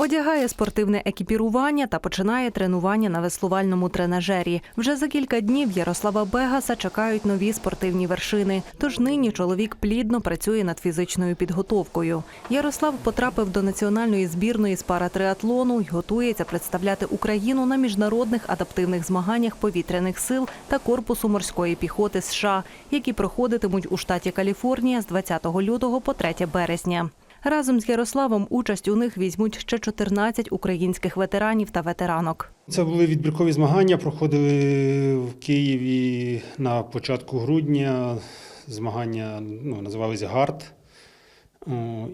Одягає спортивне екіпірування та починає тренування на веслувальному тренажері. Вже за кілька днів Ярослава Бегаса чекають нові спортивні вершини. Тож нині чоловік плідно працює над фізичною підготовкою. Ярослав потрапив до національної збірної з паратриатлону й готується представляти Україну на міжнародних адаптивних змаганнях повітряних сил та корпусу морської піхоти США, які проходитимуть у штаті Каліфорнія з 20 лютого по 3 березня. Разом з Ярославом участь у них візьмуть ще 14 українських ветеранів та ветеранок. Це були відбіркові змагання, проходили в Києві на початку грудня. Змагання ну, називалися ГАРД.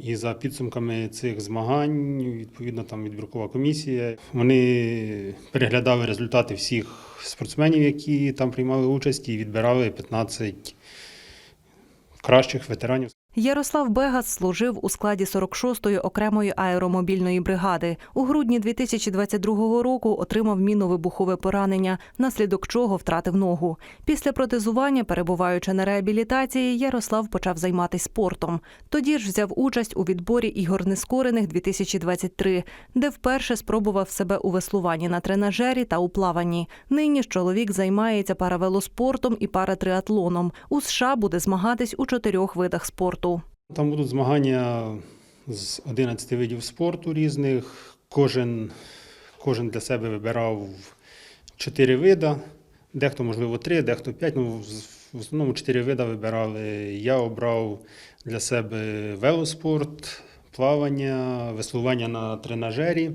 І за підсумками цих змагань, відповідно, там відбіркова комісія. Вони переглядали результати всіх спортсменів, які там приймали участь, і відбирали 15 кращих ветеранів. Ярослав Бегас служив у складі 46-ї окремої аеромобільної бригади. У грудні 2022 року отримав мінно-вибухове поранення, внаслідок чого втратив ногу. Після протезування, перебуваючи на реабілітації, Ярослав почав займатися спортом. Тоді ж взяв участь у відборі ігор нескорених 2023, де вперше спробував себе у веслуванні на тренажері та у плаванні. Нині ж чоловік займається паравелоспортом і паратриатлоном. У США буде змагатись у чотирьох видах спорту. Там будуть змагання з 11 видів спорту різних. Кожен, кожен для себе вибирав 4 вида, дехто, можливо, 3, дехто 5. Ну, в- основному 4 вида вибирали. Я обрав для себе велоспорт, плавання, веслування на тренажері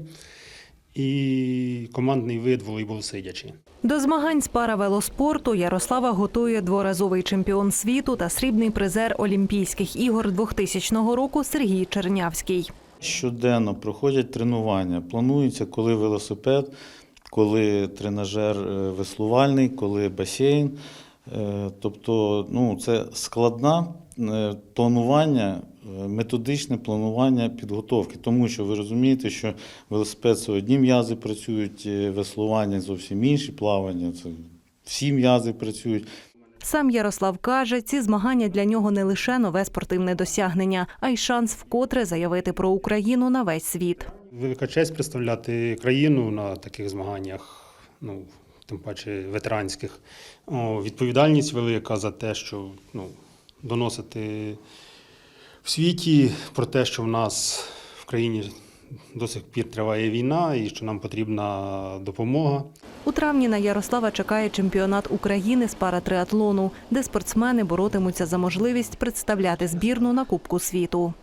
і командний вид волейбол сидячи. До змагань з паравелоспорту Ярослава готує дворазовий чемпіон світу та срібний призер Олімпійських ігор 2000 року Сергій Чернявський. Щоденно проходять тренування. Планується, коли велосипед, коли тренажер е, веслувальний, коли басейн. Е, Тобто, ну, це складне е, планування, е, методичне планування підготовки, тому що ви розумієте, що велосипед це одні м'язи працюють, веслування зовсім інші, плавання це всі м'язи працюють. Сам Ярослав каже, ці змагання для нього не лише нове спортивне досягнення, а й шанс вкотре заявити про Україну на весь світ. Велика честь представляти країну на таких змаганнях, ну, тим паче ветеранських. О, відповідальність велика за те, що ну, доносити в світі про те, що в нас в країні до сих пір триває війна і що нам потрібна допомога. У травні на Ярослава чекає чемпіонат України з паратриатлону, де спортсмени боротимуться за можливість представляти збірну на Кубку світу.